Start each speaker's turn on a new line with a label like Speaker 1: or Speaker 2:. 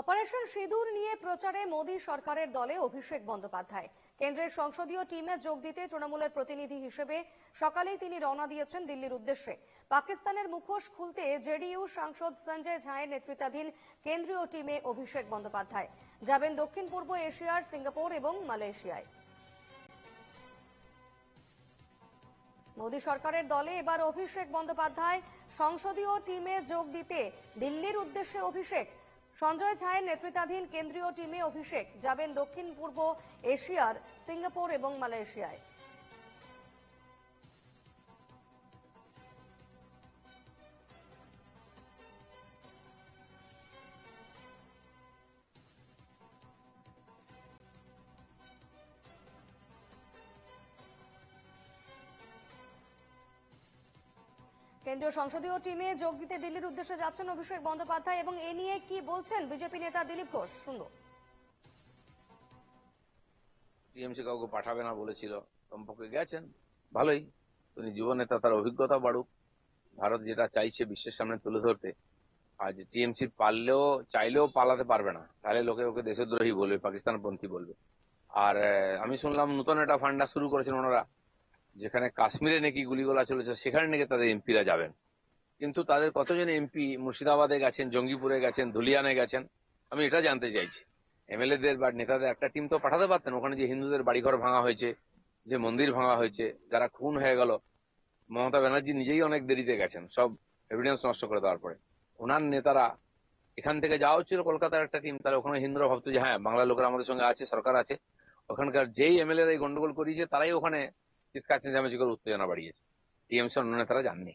Speaker 1: Operation সিঁদুর নিয়ে প্রচারে মোদী সরকারের দলে অভিষেক বন্দ্যোপাধ্যায়। কেন্দ্রের সংসদীয় টিমে যোগ দিতে তৃণমূলের প্রতিনিধি হিসেবে সকালেই তিনি রওনা দিয়েছেন দিল্লির উদ্দেশ্যে। পাকিস্তানের মুখোশ খুলতে জেডিইউ সাংসদ সঞ্জয় ঝায়ের নেতৃত্বাধীন কেন্দ্রীয় টিমে অভিষেক বন্দ্যোপাধ্যায়। যাবেন দক্ষিণ পূর্ব এশিয়ার সিঙ্গাপুর এবং মালয়েশিয়ায়। মোদী সরকারের দলে এবার অভিষেক বন্দ্যোপাধ্যায়। সংসদীয় টিমে যোগ দিতে দিল্লির উদ্দেশ্যে অভিষেক। সঞ্জয় ঝায়ের নেতৃত্বাধীন কেন্দ্রীয় টিমে অভিষেক যাবেন দক্ষিণ পূর্ব এশিয়ার সিঙ্গাপুর এবং মালয়েশিয়ায়। কেন্দ্রীয় সংসদীয় টিমে যোগ দিতে দিল্লির উদ্দেশ্যে যাচ্ছেন অভিষেক বন্দ্যোপাধ্যায় এবং এ নিয়ে কি বলছেন বিজেপি নেতা দিলীপ ঘোষ? শুনব।
Speaker 2: টিএমসি কাউকে পাঠাবে না বলেছিল, কমপক্ষে গেছেন, ভালোই। উনি যুবনেতা, তার অভিজ্ঞতা বাড়ুক। ভারত যেটা চাইছে বিশ্বের সামনে তুলে ধরতে, আজ টিএমসি পারলেও, চাইলেও পালাতে পারবে না। তাহলে লোকে ওকে দেশদ্রোহী বলবে, পাকিস্তানপন্থী বলবে। আর আমি শুনলাম নতুন একটা ফান্ডা শুরু করেছেন ওনারা। যেখানে কাশ্মীরে নাকি গুলিগোলা চলেছে, সেখানে নাকি তাদের এমপিরা যাবেন। কিন্তু তাদের কতজন এমপি মুর্শিদাবাদে গেছেন, জঙ্গিপুরে গেছেন, ধুলিয়ানে গেছেন, আমি এটা জানতে চাইছি। এমএলএদের বা নেতাদের, একটা টিম তো পাঠাতে পারতেন, ওখানে যে হিন্দুদের বাড়িঘর ভাঙা হয়েছে, যে মন্দির ভাঙা হয়েছে, যারা খুন হয়ে গেল। মমতা ব্যানার্জি নিজেই অনেক দেরিতে গেছেন, সব এভিডেন্স নষ্ট করে দেওয়ার পরে। ওনার নেতারা এখান থেকে যাওয়া হচ্ছিল কলকাতার একটা টিম তাহলে ওখানে হিন্দুরা ভাবতো যে হ্যাঁ বাংলার লোকেরা আমাদের সঙ্গে আছে, সরকার আছে। ওখানকার যেই এমএলএ এই গন্ডগোল করিয়েছে, তারাই ওখানে চিৎকার চেঁচামেচি করে উত্তেজনা বাড়িয়েছে। টিএমসি অন্য নেতারা যাননি